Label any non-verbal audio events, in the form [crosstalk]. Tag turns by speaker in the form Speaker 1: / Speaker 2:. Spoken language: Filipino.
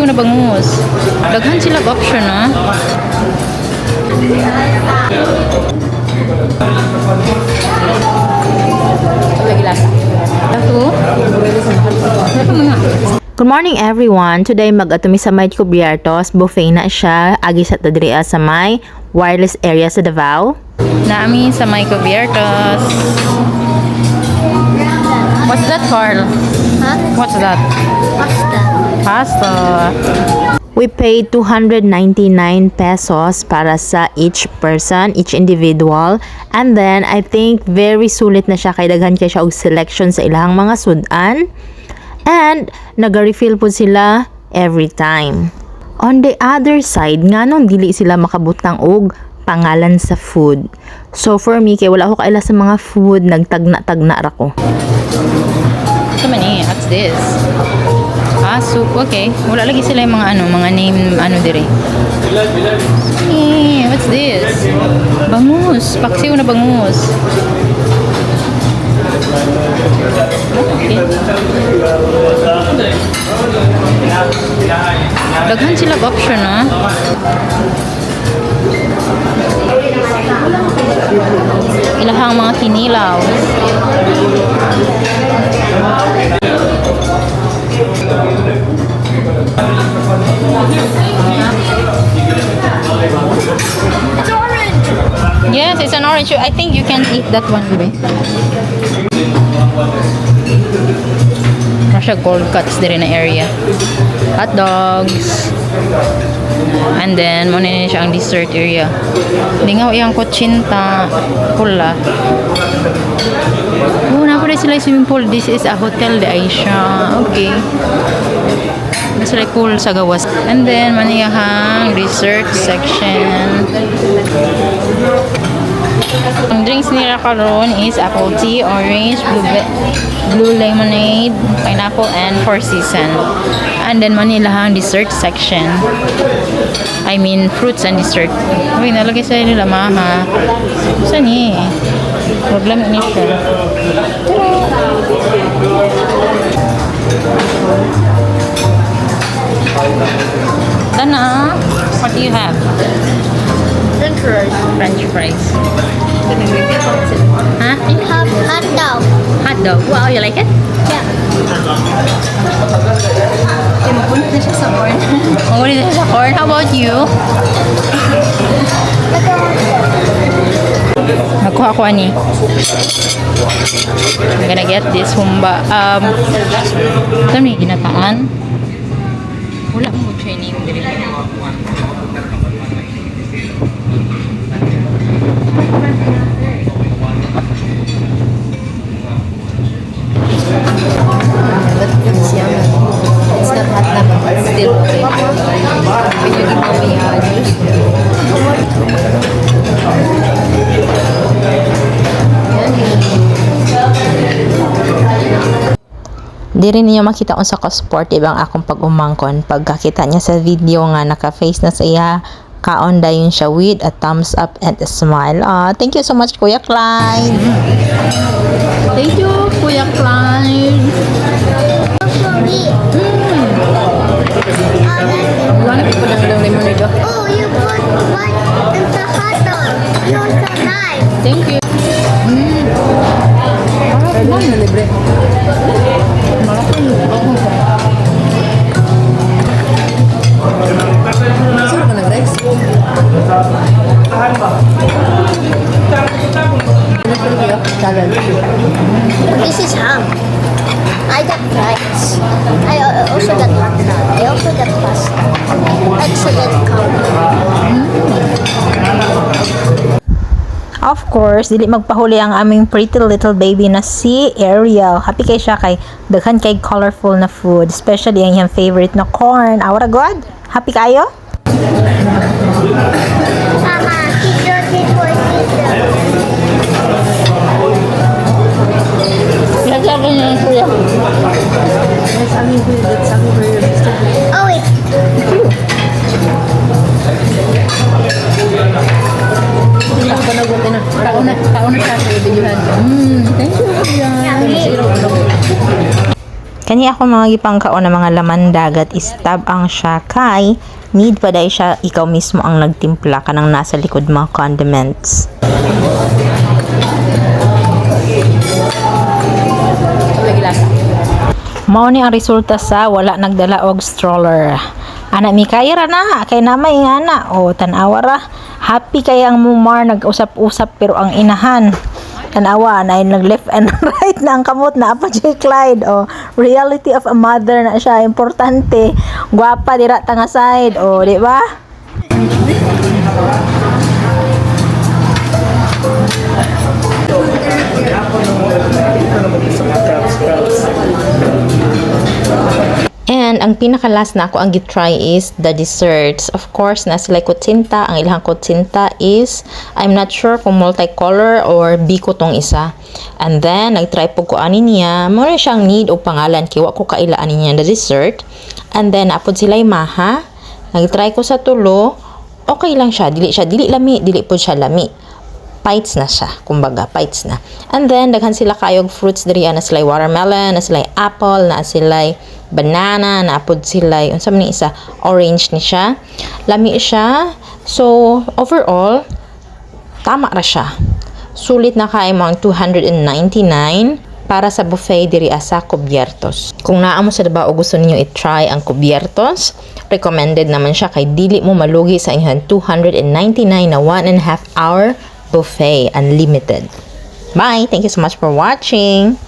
Speaker 1: paksiw na bangus. Daghan sila option, ha?
Speaker 2: Good morning everyone. Today mag-atumi sa may Cubiertos. Buffet na siya. Agi sa tadriya sa may wireless area sa Davao.
Speaker 1: Nami sa may Cubiertos. What's that, Carl?
Speaker 3: Huh?
Speaker 1: What's that?
Speaker 3: Pasta.
Speaker 1: Pasta.
Speaker 2: We paid 299 pesos para sa each person, each individual. And then, I think very sulit na siya kay daghan kay siya og selection sa ilahang mga sudan. And, nag-refill po sila every time. On the other side, nga nung dili sila makabutang og pangalan sa food. So, for me, kay wala ako kaila sa mga food, nagtagna-tagna ra ko.
Speaker 1: Ito man eh. What's this? Ah, soup. Okay. Wala lagi sila yung mga ano, mga name, ano dire. Eh, what's this? Bangus. Paksiw na bangus. Okay. Daghan sila option, ha? Ilahang mga kinilaw. An orange. I think you can eat that one, baby. Ano siya, gold cuts din na area. Hot dogs. And then, muna na siya ang dessert area. Lingaw iyang kutsinta. Pula. Oh, na pala sila yung swimming pool. This is a hotel de Aisha. Okay. Like pool sa gawas. And then, maniyahang dessert section. Ang drinks nila karon is apple tea, orange, blue, blue lemonade, pineapple, and four season. And then manilahang dessert section. I mean, fruits and dessert. Uy, nalagay sa nila maha. Saan eh? Huwag lang ini siya. Tana, what do you have?
Speaker 3: Fries.
Speaker 1: French fries. Huh?
Speaker 3: I have hot dog.
Speaker 1: Hot dog. Wow, you like it?
Speaker 3: Yeah. [laughs]
Speaker 1: Oh, this is a corn. How about you? Nakuha ko ani. I'm gonna get this humba. Um, ito may ginataan. Wala mo siya name diri.
Speaker 4: It's
Speaker 2: Di rin niyo makita unsa ka sportive ang akong pag-umangkon. Pagkakita niya sa video nga naka-face na siya, kaon dayon siya with a thumbs up and a smile. Ah, thank you so much Kuya Clyde.
Speaker 1: Thank you, Kuya Clyde.
Speaker 3: This is ham. I got fries. I al- also got dog. I also got pasta. Excellent.
Speaker 2: Of course, dili magpahuli ang aming pretty little baby na si Ariel. Happy kay siya kay daghan kay colorful na food, especially ang iyang favorite na corn. Awara god. Happy kayo?
Speaker 1: Mm, thank you, kuya.
Speaker 2: Kani ako mga gipangkaon na mga laman dagat is tabang siya kay need pa dahil siya ikaw mismo ang nagtimpla ka ng nasa likod mga condiments. Mao ni ang resulta sa wala nagdala og stroller. Ana mi kay ra na kay namay nga na o tanawa ra. Happy kay ang mumar nag-usap-usap pero ang inahan tanawa na nag left and [laughs] right na ang kamot na apa si Clyde. O reality of a mother na siya importante. Gwapa dira tanga side. O di ba ang pinaka-last na ako ang gitry is the desserts. Of course, na sila kutsinta. Ang ilang kutsinta is, I'm not sure kung multicolor or biko tong isa. And then, nag-try po ko ani niya. Muna siyang need o pangalan. Kiwa ko kailaan niya the dessert. And then, apod sila maha. Nag-try ko sa tulo. Okay lang siya. Dili siya. Dili lami. Dili po siya lami bites na siya. Kumbaga, bites na. And then, daghan sila kayog fruits diri na sila watermelon, na sila apple, na sila banana, na apod sila, unsa man isa, orange ni siya. Lami siya. So, overall, tama ra siya. Sulit na kay mga 299 para sa buffet diri sa Cubiertos. Kung naa mo sa Davao gusto ninyo i-try ang Cubiertos, recommended naman siya kay dili mo malugi sa inyong 299 na 1 and half hour buffet unlimited. Bye! Thank you so much for watching!